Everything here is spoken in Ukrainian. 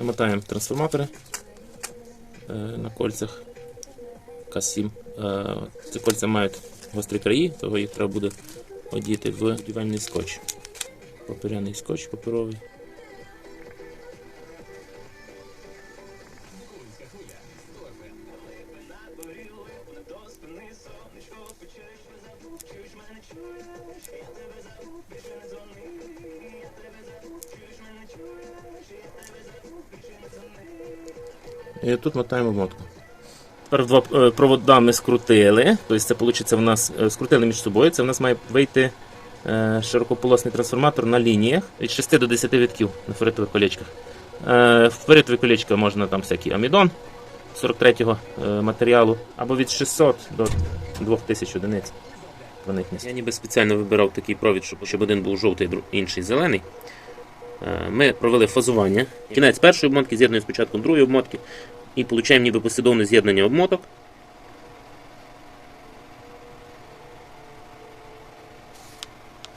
Намотаємо трансформатори е, на кольцях К7. Е, Ці кольця мають гострі краї, того їх треба буде одіти в будівельний скотч. Паперяний скотч паперовий. І тут мотаємо мотку. Тепер два е, провода ми скрутили. Тобто це вийде в нас е, скрутили між собою. Це в нас має вийти е, широкополосний трансформатор на лініях від 6 до 10 витків на ферритових колечках. Е, В ферритові колечка можна там всякий амідон 43-го е, матеріалу, або від 600 до 2000 одиниць. Я ніби спеціально вибирав такий провід, щоб один був жовтий, інший зелений. Е, Ми провели фазування. Кінець першої обмотки з'єднуємо з початком другої обмотки і отримуємо ніби послідовне з'єднання обмоток.